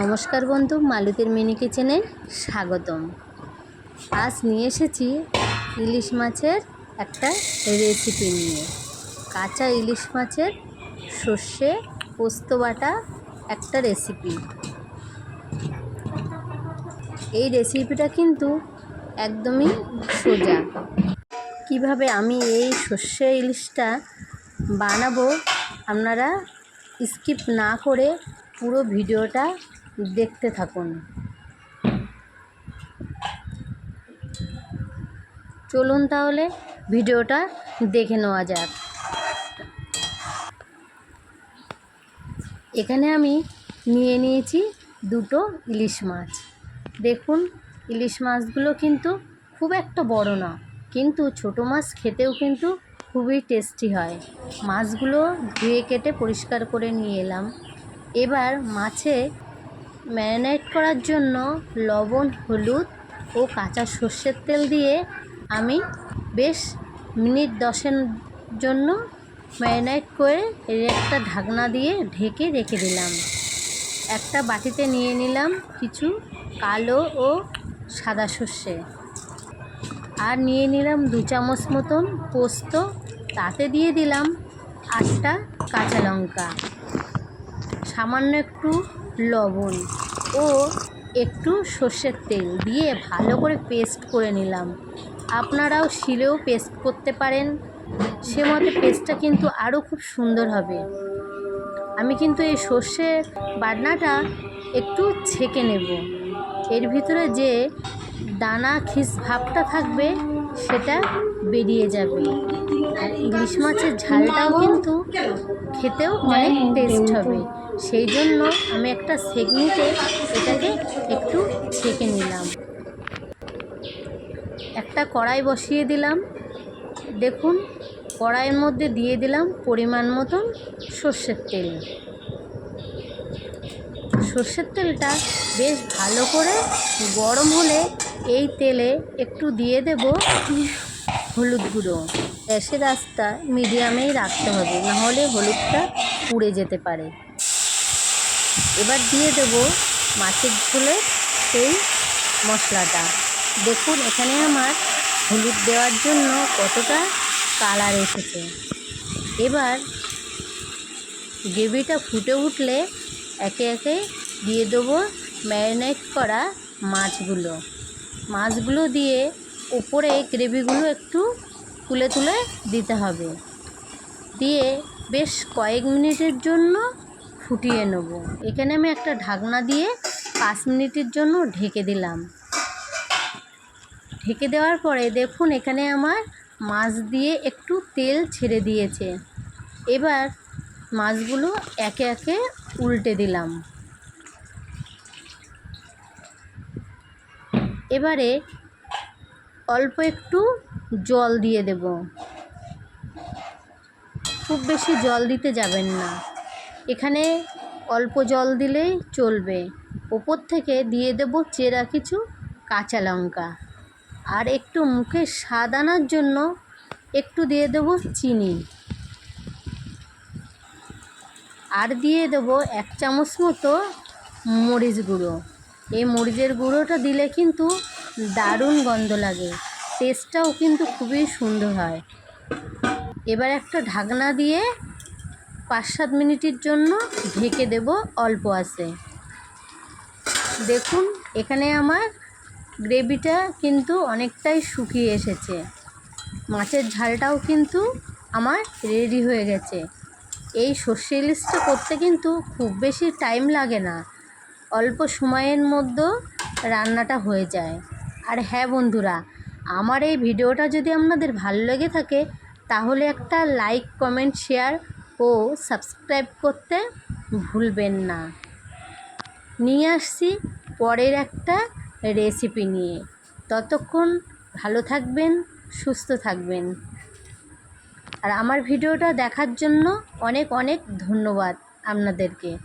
নমস্কার বন্ধু মালতীর মিনি কিচেনে স্বাগতম। আজ নিয়ে এসেছি ইলিশ মাছের একটা রেসিপি নিয়ে। কাঁচা ইলিশ মাছের সর্ষে পোস্ত বাটা একটা রেসিপি এই রেসিপিটা কিন্তু একদমই সোজা। কীভাবে আমি এই সর্ষে ইলিশটা বানাবো আপনারা স্কিপ না করে পুরো ভিডিওটা দেখতে থাকুন। চলুন তাহলে ভিডিওটা দেখে নেওয়া যাক। এখানে আমি নিয়ে নিয়েছি দুটো ইলিশ মাছ। দেখুন, ইলিশ মাছগুলো কিন্তু খুব একটা বড় না, কিন্তু ছোট মাছ খেতেও কিন্তু খুবই টেস্টি হয়। মাছগুলো ধুয়ে কেটে পরিষ্কার করে নিয়ে এলাম। এবার মাছে ম্যারিনেট করার জন্য লবণ, হলুদ ও কাঁচা সর্ষের তেল দিয়ে আমি বেশ মিনিট দশের জন্য ম্যারিনেট করে একটা ঢাকনা দিয়ে ঢেকে রেখে দিলাম। একটা বাটিতে নিয়ে নিলাম কিছু কালো ও সাদা সর্ষে। আর নিয়ে নিলাম দু চামচ মতন পোস্ত। তাতে দিয়ে দিলাম আটটা কাঁচা লঙ্কা। সামান্য একটু লবণ। ও একটু সর্ষের তেল দিয়ে ভালো করে পেস্ট করে নিলাম। আপনারাও শিলেও পেস্ট করতে পারেন। সে মতে পেস্টটা কিন্তু আরও খুব সুন্দর হবে। আমি কিন্তু এই সর্ষে বাটনাটা একটু ছেঁকে নেব। এর ভিতরে যে দানা খিস ভাবটা থাকবে সেটা বেরিয়ে যাবে। আর ইলিশ মাছের ঝালটাও কিন্তু খেতেও অনেক টেস্ট হবে। সেই জন্য আমি একটা সেগনিতে এটাকে একটু ছেঁকে নিলাম। একটা কড়াই বসিয়ে দিলাম। দেখুন কড়াইয়ের মধ্যে দিয়ে দিলাম পরিমাণ মতন সর্ষের তেল। সর্ষের তেলটা বেশ ভালো করে গরম হলে এই তেলে একটু দিয়ে দেব হলুদ গুঁড়ো। গ্যাসের আঁচটা মিডিয়ামেই রাখতে হবে নাহলে হলুদটা পুড়ে যেতে পারে। এবার দিয়ে দেব মাছের ঝোলে সেই মশলাটা। দেখুন, এখানে আমার হলুদ দেওয়ার জন্য কতটা কালার এসেছে। এবার গ্রেভিটা ফুটে উঠলে একে একে দিয়ে দেবো ম্যারিনেট করা মাছগুলো। মাছগুলো দিয়ে উপরে গ্রেভিগুলো একটু তুলে তুলে দিতে হবে। দিয়ে বেশ কয়েক মিনিটের জন্য ফুটিয়ে নেব। এখানে আমি একটা ঢাকনা দিয়ে পাঁচ মিনিটের জন্য ঢেকে দিলাম। ঢেকে দেওয়ার পরে দেখুন এখানে আমার মাছ দিয়ে একটু তেল ছেড়ে দিয়েছে। এবার মাছগুলো একে একে উল্টে দিলাম। এবারে অল্প একটু জল দিয়ে দেব। খুব বেশি জল দিতে যাবেন না। এখানে অল্প জল দিলেই চলবে। ওপর থেকে দিয়ে দেব চেরা কিছু কাঁচা লঙ্কা। আর একটু মুখে স্বাদ আনার জন্য একটু দিয়ে দেব চিনি। আর দিয়ে দেবো এক চামচ মতো মরিচ গুঁড়ো। এই মরিচের গুঁড়োটা দিলে কিন্তু দারুণ গন্ধ লাগে। টেস্টটাও কিন্তু খুবই সুন্দর হয়। এবার একটা ঢাকনা দিয়ে পাঁচ সাত মিনিটের জন্য ঢেকে দেব অল্প আছে। দেখুন, এখানে আমার গ্রেভিটা কিন্তু অনেকটাই শুকিয়ে এসেছে। মাছের ঝালটাও কিন্তু আমার রেডি হয়ে গেছে। এই সর্ষে ইলিশটা করতে কিন্তু খুব বেশি টাইম লাগে না। অল্প সময়ের মধ্যে রান্নাটা হয়ে যায়। আর হ্যাঁ বন্ধুরা, আমার এই ভিডিওটা যদি আপনাদের ভালো লেগে থাকে, তাহলে একটা লাইক, কমেন্ট, শেয়ার ও সাবস্ক্রাইব করতে ভুলবেন না। নিয়ে আসছি পরের একটা রেসিপি নিয়ে। ততক্ষণ ভালো থাকবেন, সুস্থ থাকবেন। আর আমার ভিডিওটা দেখার জন্য অনেক অনেক ধন্যবাদ আপনাদেরকে।